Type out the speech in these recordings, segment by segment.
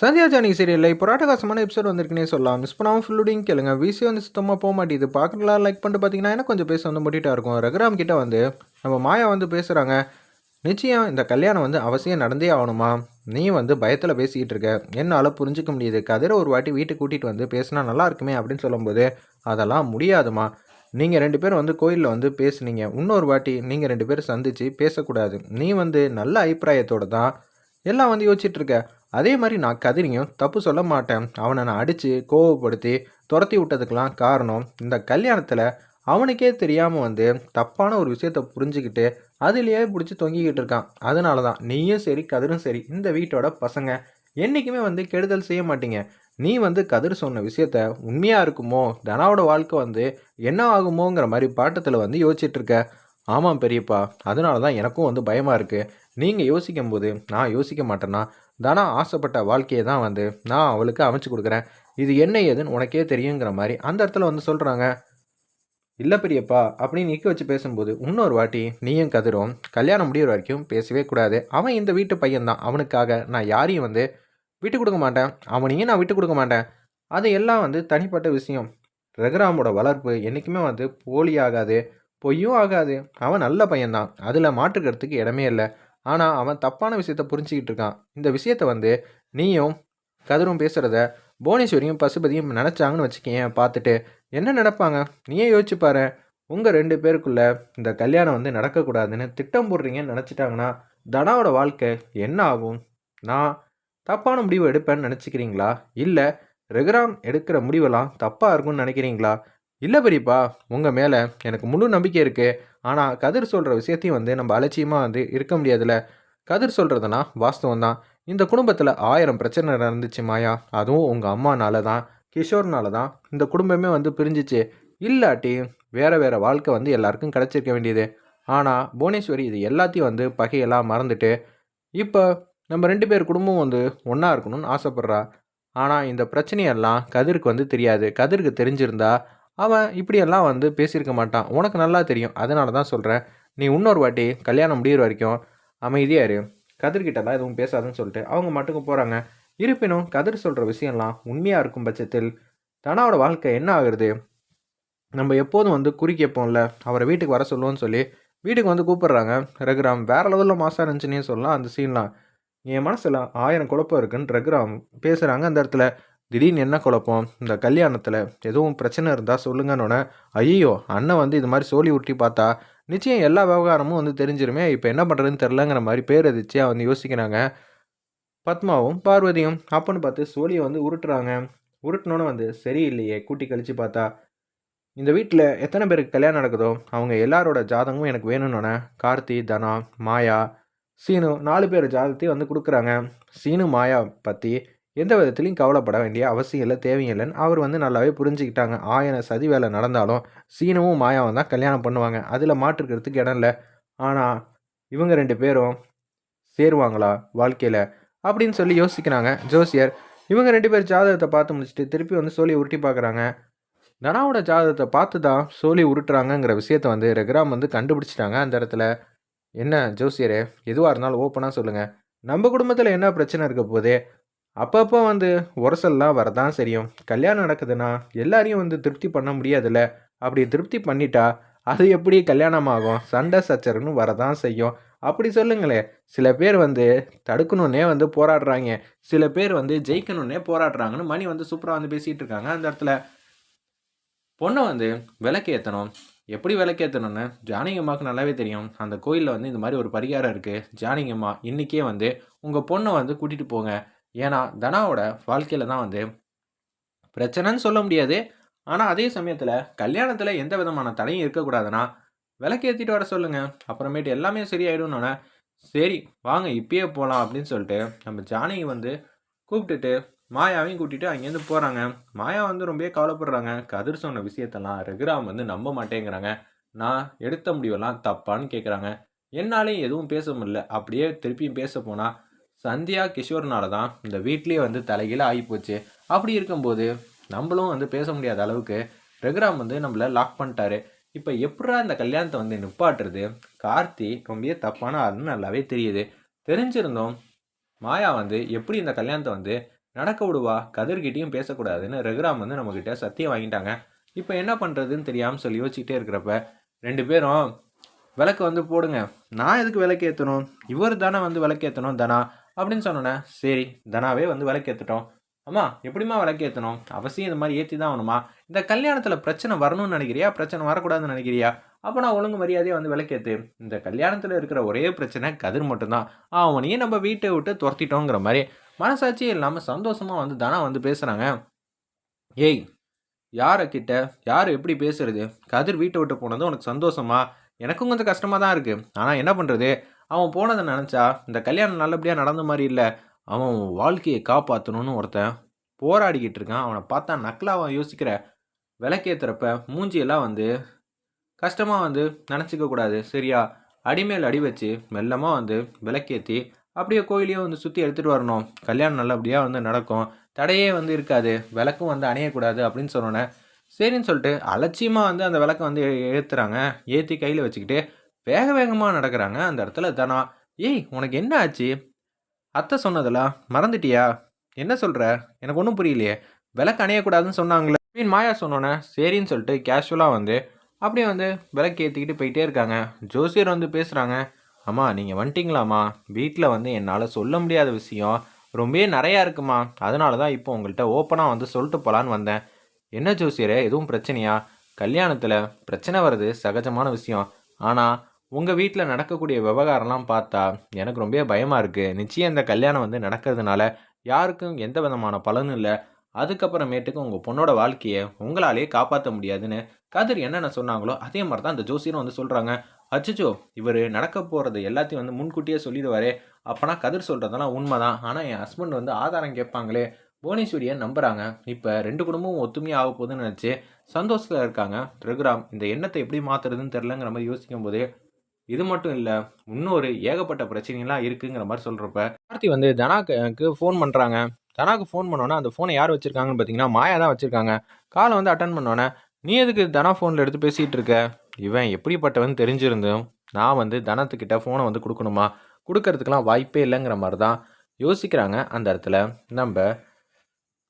Sandhya Johnny சீரியலில் இப்போ ராட்டகாசமான episode வந்திருக்குனே சொல்லலாம். மிஸ் பண்ணாமல் ஃபுல்லுடையும் கேளுங்க. விசி வந்து சுத்தமாக போக மாட்டேது பார்க்கலாம் லைக் பண்ணிட்டு பார்த்தீங்கன்னா எனக்கு கொஞ்சம் பேச வந்து முட்டிட்டா இருக்கும். ரகுராம் கிட்ட வந்து நம்ம மாயா வந்து பேசுகிறாங்க நிச்சயம் இந்த கல்யாணம் வந்து அவசியம் நடந்தே ஆகணுமா? நீ வந்து பயத்தில் பேசிக்கிட்டு இருக்க. என்னால் புரிஞ்சுக்க முடியுது. கதிரை ஒரு வாட்டி வீட்டுக்கு கூட்டிகிட்டு வந்து பேசினா நல்லா இருக்குமே அப்படின்னு சொல்லும்போது அதெல்லாம் முடியாதுமா? நீங்கள் ரெண்டு பேரும் வந்து கோயிலில் வந்து பேசுனீங்க. இன்னொரு வாட்டி நீங்கள் ரெண்டு பேரும் சந்தித்து பேசக்கூடாது. நீ வந்து நல்ல அபிப்பிராயத்தோடு தான் எல்லாம் வந்து யோசிச்சுட்ருக்க அதே மாதிரி நான் கதிரியும் தப்பு சொல்ல மாட்டேன். அவனை நான் அடித்து கோவப்படுத்தி துரத்தி விட்டதுக்கெலாம் காரணம் இந்த கல்யாணத்தில் அவனுக்கே தெரியாமல் வந்து தப்பான ஒரு விஷயத்த புரிஞ்சுக்கிட்டு அதுலேயே பிடிச்சி தொங்கிக்கிட்டு இருக்கான். அதனால தான் நீயும் சரி கதிரும் சரி இந்த வீட்டோட பசங்க என்றைக்குமே வந்து கெடுதல் செய்ய மாட்டீங்க. நீ வந்து கதிர் சொன்ன விஷயத்த உண்மையாக இருக்குமோ தனாவோட வாழ்க்கை வந்து என்ன ஆகுமோங்கிற மாதிரி பாட்டத்தில் வந்து யோசிச்சுட்டு இருக்க. ஆமாம் பெரியப்பா அதனால தான் எனக்கும் வந்து பயமாக இருக்குது நீங்கள் யோசிக்கும் போது நான் யோசிக்க மாட்டேன்னா தனா ஆசைப்பட்ட வாழ்க்கையை தான் வந்து நான் அவளுக்கு அமைச்சு கொடுக்குறேன். இது என்ன ஏதுன்னு உனக்கே தெரியுங்கிற மாதிரி அந்த இடத்துல வந்து சொல்கிறாங்க இல்லை பெரியப்பா அப்படின்னு நிற்க வச்சு பேசும்போது இன்னொரு வாட்டி நீயும் கதிரும் கல்யாணம் முடிகிற வரைக்கும் பேசவே கூடாது. அவன் இந்த வீட்டு பையன்தான் அவனுக்காக நான் யாரையும் வந்து விட்டு கொடுக்க மாட்டேன். அவனையும் நான் விட்டு கொடுக்க மாட்டேன். அது எல்லாம் வந்து தனிப்பட்ட விஷயம். ரகுராமோட வளர்ப்பு என்றைக்குமே வந்து போலி ஆகாது. பொய்யும் ஆகாது. அவன் நல்ல பையன்தான் அதில் மாற்றுக்கிறதுக்கு இடமே இல்லை. ஆனால் அவன் தப்பான விஷயத்த புரிஞ்சுக்கிட்டு இருக்கான். இந்த விஷயத்த வந்து நீயும் கதிரும் பேசுகிறத புவனேஸ்வரியும் பசுபதியும் நினச்சாங்கன்னு வச்சுக்கேன் பார்த்துட்டு என்ன நினப்பாங்க? நீயே யோசிச்சு பாரு. உங்கள் ரெண்டு பேருக்குள்ளே இந்த கல்யாணம் வந்து நடக்கக்கூடாதுன்னு திட்டம் போடுறீங்கன்னு நினச்சிட்டாங்கன்னா தனாவோட வாழ்க்கை என்ன ஆகும்? நான் தப்பான முடிவு எடுப்பேன்னு நினச்சிக்கிறீங்களா? இல்லை ரெகுராம் எடுக்கிற முடிவெல்லாம் தப்பாக இருக்கும்னு நினைக்கிறீங்களா? இல்லை பெரியப்பா உங்கள் மேலே எனக்கு முழு நம்பிக்கை இருக்குது ஆனால் கதிர் சொல்கிற விஷயத்தையும் வந்து நம்ம அலட்சியமாக வந்து இருக்க முடியாதுல்ல. கதிர் சொல்கிறதுனா வாஸ்தவம் தான் இந்த குடும்பத்தில் ஆயிரம் பிரச்சனை நடந்துச்சு மாயா. அதுவும் உங்கள் அம்மானால தான் கிஷோர்னால தான் இந்த குடும்பமே வந்து பிரிஞ்சிச்சு. இல்லாட்டி வேறு வேறு வாழ்க்கை வந்து எல்லாருக்கும் கிடச்சிருக்க வேண்டியது. ஆனால் புவனேஸ்வரி இது எல்லாத்தையும் வந்து பகையெல்லாம் மறந்துட்டு இப்போ நம்ம ரெண்டு பேர் குடும்பம் வந்து ஒன்றா இருக்கணும்னு ஆசைப்பட்றா. ஆனால் இந்த பிரச்சனையெல்லாம் கதிருக்கு வந்து தெரியாது. கதிருக்கு தெரிஞ்சிருந்தா அவன் இப்படியெல்லாம் வந்து பேசியிருக்க மாட்டான். உனக்கு நல்லா தெரியும். அதனால தான் சொல்கிறேன் நீ இன்னொரு வாட்டி கல்யாணம் முடிகிற வரைக்கும் அமைதியாக இரு. கதிர்கிட்டலாம் எதுவும் பேசாதுன்னு சொல்லிட்டு அவங்க மட்டுக்கு போகிறாங்க இருப்பினும் கதிர் சொல்கிற விஷயம்லாம் உண்மையாக இருக்கும் பட்சத்தில் தனாவோட வாழ்க்கை என்ன ஆகுறது? நம்ம எப்போதும் வந்து குறிக்கேப்போம்ல அவரை வீட்டுக்கு வர சொல்லுவோன்னு சொல்லி வீட்டுக்கு வந்து கூப்பிடுறாங்க. ரகுராம் வேறு லெவலில் மாசாக இருந்துச்சுன்னே சொல்லலாம் அந்த சீன்லாம் என் மனசில் ஆயிரம் குழப்பம் இருக்குன்னு ரகுராம் பேசுகிறாங்க அந்த இடத்துல. திடீர்னு என்ன குழப்பம்? இந்த கல்யாணத்தில் எதுவும் பிரச்சனை இருந்தால் சொல்லுங்கன்னொன்னே ஐயோ அண்ணன் வந்து இது மாதிரி சோழி உருட்டி பார்த்தா நிச்சயம் எல்லா விவகாரமும் வந்து தெரிஞ்சிருமே இப்போ என்ன பண்ணுறதுன்னு தெரிலங்கிற மாதிரி பேர் எதிர்ச்சியாக வந்து யோசிக்கிறாங்க. பத்மாவும் பார்வதியும் அப்பன்னு பார்த்து சோழியை வந்து உருட்டுறாங்க. உருட்டினோன்னு வந்து சரியில்லையே கூட்டி கழித்து பார்த்தா இந்த வீட்டில் எத்தனை பேருக்கு கல்யாணம் நடக்குதோ அவங்க எல்லாரோட ஜாதகமும் எனக்கு வேணும்னோன்னே கார்த்தி தனா மாயா சீனு நாலு பேர் ஜாதகத்தையும் வந்து கொடுக்குறாங்க. சீனு மாயா பற்றி எந்த விதத்துலையும் கவலைப்பட வேண்டிய அவசியம் இல்லை தேவையில்லைன்னு அவர் வந்து நல்லாவே புரிஞ்சுக்கிட்டாங்க. ஆயனை சதி வேலை நடந்தாலும் சீனமும் மாயாவும் தான் கல்யாணம் பண்ணுவாங்க. அதில் மாற்றுக்கிறதுக்கு இடம் இல்லை. ஆனால் இவங்க ரெண்டு பேரும் சேருவாங்களா வாழ்க்கையில்? அப்படின்னு சொல்லி யோசிக்கிறாங்க. ஜோசியர் இவங்க ரெண்டு பேர் ஜாதகத்தை பார்த்து முடிச்சுட்டு திருப்பி வந்து சோழி உருட்டி பார்க்குறாங்க. தனாவோட ஜாதகத்தை பார்த்து தான் சோழி உருட்டுறாங்கங்கிற விஷயத்த வந்து ரெகுராம் வந்து கண்டுபிடிச்சிட்டாங்க அந்த இடத்துல. என்ன ஜோசியரே எதுவாக இருந்தாலும் ஓப்பனாக சொல்லுங்கள் நம்ம குடும்பத்தில் என்ன பிரச்சனை இருக்க போதே அப்பப்போ வந்து உரசல்லாம் வரதான் சரியும் கல்யாணம் நடக்குதுன்னா எல்லாரையும் வந்து திருப்தி பண்ண முடியாதுல்ல? அப்படி திருப்தி பண்ணிட்டா அது எப்படி கல்யாணம் ஆகும் சண்டை சச்சரன்னு வரதான் செய்யும். அப்படி சொல்லுங்களேன் சில பேர் வந்து தடுக்கணுன்னே வந்து போராடுறாங்க. சில பேர் வந்து ஜெயிக்கணுன்னே போராடுறாங்கன்னு மணி வந்து சூப்பராக வந்து பேசிகிட்டு இருக்காங்க. அந்த இடத்துல பொண்ணை வந்து விளக்கேற்றணும் எப்படி விளக்கேற்றணும்னு ஜானகியம்மாவுக்கு நல்லாவே தெரியும். அந்த கோயிலில் வந்து இந்த மாதிரி ஒரு பரிகாரம் இருக்குது ஜானகியம்மா இன்றைக்கே வந்து உங்கள் பொண்ணை வந்து கூட்டிகிட்டு போங்க. ஏன்னா தனாவோட வாழ்க்கையில் தான் வந்து பிரச்சனைன்னு சொல்ல முடியாது. ஆனால் அதே சமயத்தில் கல்யாணத்தில் எந்த விதமான தடையும் இருக்கக்கூடாதுன்னா விளக்கேற்றிட்டு வர சொல்லுங்கள் அப்புறமேட்டு எல்லாமே சரியாயிடும்னோடனே சரி வாங்க இப்பயே போகலாம் அப்படின்னு சொல்லிட்டு நம்ம ஜானகி வந்து கூப்பிட்டுட்டு மாயாவையும் கூட்டிகிட்டு அங்கேருந்து போகிறாங்க மாயா வந்து ரொம்பவே கவலைப்படுறாங்க. கதிர் சொன்ன விஷயத்தெல்லாம் ரகுராம் வந்து நம்ப மாட்டேங்கிறாங்க. நான் எடுத்த முடிவெல்லாம் தப்பான்னு கேட்குறாங்க என்னாலையும் எதுவும் பேச முடியல. அப்படியே திருப்பியும் பேச போனால் சந்தியா கிஷோர்னால தான் இந்த வீட்லேயே வந்து தலைகீழ ஆகிப்போச்சு. அப்படி இருக்கும்போது நம்மளும் வந்து பேச முடியாத அளவுக்கு ரகுராம் வந்து நம்மளை லாக் பண்ணிட்டாரு. இப்போ எப்படா இந்த கல்யாணத்தை வந்து நிப்பாட்டுறது? கார்த்தி ரொம்பவே தப்பான ஆளுன்னு நல்லாவே தெரியுது. தெரிஞ்சிருந்தோம் மாயா வந்து எப்படி இந்த கல்யாணத்தை வந்து நடக்க விடுவா? கதிர்கிட்டையும் பேசக்கூடாதுன்னு ரகுராம் வந்து நம்மக்கிட்ட சத்தியம் வாங்கிட்டாங்க. இப்போ என்ன பண்ணுறதுன்னு தெரியாமல் சொல்லி யோசிச்சுட்டே இருக்கிறப்ப ரெண்டு பேரும் விளக்கு வந்து போடுங்க. நான் எதுக்கு விளக்கு ஏற்றணும் இவர் தானே வந்து விளக்கு ஏற்றணும் தானா? அப்படின்னு சொன்னோன்னே சரி தனாவே வந்து விலைக்கு ஏற்றுட்டோம் அம்மா எப்படிம்மா விலைக்கு ஏற்றணும் அவசியம் இந்த மாதிரி ஏற்றி தான் ஆகணுமா? இந்த கல்யாணத்தில் பிரச்சனை வரணும்னு நினைக்கிறியா? பிரச்சனை வரக்கூடாதுன்னு நினைக்கிறியா? அப்போ நான் ஒழுங்கு மரியாதையாக வந்து விளக்கேற்று இந்த கல்யாணத்தில் இருக்கிற ஒரே பிரச்சனை கதிர் மட்டும்தான். அவனையும் நம்ம வீட்டை விட்டு துரத்திட்டோங்கிற மாதிரி மனசாட்சி இல்லாமல் சந்தோஷமாக வந்து தனா வந்து பேசுகிறாங்க ஏய் யாரை கிட்ட யார் எப்படி பேசுறது? கதிர் வீட்டை விட்டு போனது உனக்கு சந்தோஷமா? எனக்கும் கொஞ்சம் கஷ்டமாக தான் இருக்குது ஆனால் என்ன பண்ணுறது அவன் போனதை நினச்சா இந்த கல்யாணம் நல்லபடியாக நடந்த மாதிரி இல்லை. அவன் வாழ்க்கையை காப்பாற்றணும்னு ஒருத்தன் போராடிக்கிட்டு இருக்கான். அவனை பார்த்தா நக்கலாக யோசிக்கிற விளக்கேற்றுறப்ப மூஞ்சியெல்லாம் வந்து கஷ்டமாக வந்து நினச்சிக்க கூடாது. சரியா? அடிமேல் அடி வச்சு மெல்லமாக வந்து விளக்கேற்றி அப்படியே கோயிலையும் வந்து சுற்றி எடுத்துகிட்டு வரணும். கல்யாணம் நல்லபடியாக வந்து நடக்கும். தடையே வந்து இருக்காது. விளக்கும் வந்து அணையக்கூடாது அப்படின்னு சொன்னோன்னே சரின்னு சொல்லிட்டு அலட்சியமாக வந்து அந்த விளக்கை வந்து ஏற்றுறாங்க ஏற்றி கையில் வச்சுக்கிட்டு வேக வேகமாக நடக்கிறாங்க அந்த இடத்துல. தானா ஏய் உனக்கு என்ன ஆச்சு? அத்தை சொன்னதெல்லாம் மறந்துட்டியா? என்ன சொல்கிற எனக்கு ஒன்றும் புரியலையே. விளக்கு அணையக்கூடாதுன்னு சொன்னாங்களே. அப்படின்னு மாயா சொன்னோன்னே சரின்னு சொல்லிட்டு கேஷுவலாக வந்து அப்படியே வந்து விளக்கு ஏற்றிக்கிட்டு போயிட்டே இருக்காங்க. ஜோசியர் வந்து பேசுகிறாங்க அம்மா நீங்கள் வந்துட்டிங்களாம்மா? வீட்டில் வந்து என்னால் சொல்ல முடியாத விஷயம். ரொம்பவே நிறையா இருக்குமா? அதனால தான் இப்போ உங்கள்கிட்ட ஓப்பனாக வந்து சொல்லிட்டு போகலான்னு வந்தேன். என்ன ஜோசியரே எதுவும் பிரச்சனையா? கல்யாணத்தில் பிரச்சனை வருது சகஜமான விஷயம். ஆனால் உங்கள் வீட்டில் நடக்கக்கூடிய விவகாரம்லாம் பார்த்தா எனக்கு ரொம்ப பயமாக இருக்குது நிச்சயம் இந்த கல்யாணம் வந்து நடக்கிறதுனால யாருக்கும் எந்த விதமான பலனும் இல்லை. அதுக்கப்புறமேட்டுக்கு உங்கள் பொண்ணோட வாழ்க்கையை உங்களாலேயே காப்பாற்ற முடியாதுன்னு கதிர் என்னென்ன சொன்னாங்களோ அதே மாதிரி தான் அந்த ஜோசியரும் வந்து சொல்கிறாங்க அச்சுச்சோ இவர் நடக்க போகிறது எல்லாத்தையும் வந்து முன்கூட்டியே சொல்லிடுவாரே. அப்போனா கதிர் சொல்கிறதெல்லாம் உண்மை தான் ஆனால் என் ஹஸ்பண்ட் வந்து ஆதாரம் கேட்பாங்களே. புவனேஸ்வரியை நம்புகிறாங்க இப்போ ரெண்டு குடும்பமும் ஒத்துமையாக ஆக போகுதுன்னு நினச்சி சந்தோஷத்தில் இருக்காங்க. ரகுராம் இந்த எண்ணத்தை எப்படி மாற்றுறதுன்னு தெரிலங்கிற மாதிரி யோசிக்கும் போதே இது மட்டும் இல்லை இன்னொரு ஏகப்பட்ட பிரச்சனைலாம் இருக்குங்கிற மாதிரி சொல்கிறப்ப கார்த்தி வந்து தனாக்கு ஃபோன் பண்ணுறாங்க தனாக்கு ஃபோன் பண்ணோன்னே அந்த ஃபோனை யார் வச்சுருக்காங்கன்னு பார்த்தீங்கன்னா மாயா தான் வச்சுருக்காங்க. காலை வந்து அட்டன் பண்ணோன்னே நீ எதுக்கு தனா ஃபோனில் எடுத்து பேசிகிட்டு இருக்க? இவன் எப்படிப்பட்டவன் தெரிஞ்சிருந்தும் நான் வந்து தனத்துக்கிட்ட ஃபோனை வந்து கொடுக்கணுமா? கொடுக்கறதுக்கெலாம் வாய்ப்பே இல்லைங்கிற மாதிரி தான் யோசிக்கிறாங்க அந்த இடத்துல. நம்ம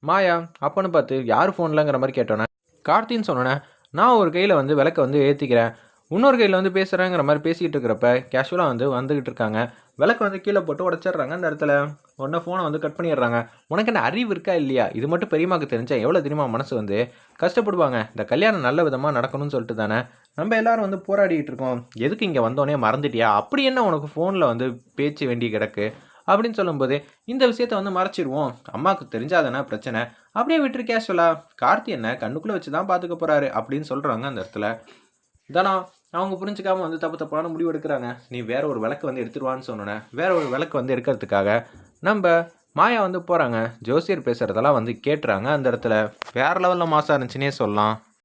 மாயா அப்பன்னு பார்த்து யார் ஃபோன்லங்கிற மாதிரி கேட்டோன்னே கார்த்தின்னு சொன்னோன்னே நான் ஒரு கையில் வந்து விளக்க வந்து ஏற்றிக்கிறேன் இன்னொரு கையில் வந்து பேசுகிறேங்கிற மாதிரி பேசிகிட்டு இருக்கிறப்ப கேஷுவலாக வந்து வந்துக்கிட்டு இருக்காங்க. விளக்கு வந்து கீழே போட்டு உடச்சிட்றாங்க அந்த இடத்துல. உடனே ஃபோனை வந்து கட் பண்ணிடுறாங்க. உனக்கு என்ன அறிவு இருக்கா இல்லையா? இது மட்டும் பெரியமாக்கு தெரிஞ்சா எவ்வளோ தெரியுமா மனசு வந்து? கஷ்டப்படுவாங்க. இந்த கல்யாணம் நல்ல விதமாக நடக்கணும்னு சொல்லிட்டு தானே. நம்ம எல்லாரும் வந்து போராடிட்டு இருக்கோம். எதுக்கு இங்கே வந்தோடனே மறந்துட்டியா? அப்படி என்ன உனக்கு ஃபோனில் வந்து பேச்சு வேண்டி கிடக்கு? அப்படின்னு சொல்லும்போது இந்த விஷயத்த வந்து மறைச்சிடுவோம். அம்மாவுக்கு தெரிஞ்சாதானே பிரச்சனை. அப்படியே விட்டுரு கேஷுவலா கார்த்தி என்ன கண்ணுக்குள்ளே வச்சு தான் பார்த்துக்க போகிறாரு அப்படின்னு சொல்கிறாங்க அந்த இடத்துல. தானா அவங்க புரிஞ்சுக்காம வந்து தப்பு தப்பான முடிவு எடுக்கிறாங்க. நீ வேற ஒரு விளக்கு வந்து எடுத்துருவான்னு சொன்னோன்னே வேற ஒரு விளக்கு வந்து எடுக்கிறதுக்காக நம்ம மாயா வந்து போகிறாங்க ஜோசியர் பேசுகிறதெல்லாம் வந்து கேட்டுறாங்க. அந்த இடத்துல வேற லெவலில் மாசாக இருந்துச்சுன்னே சொல்லலாம்.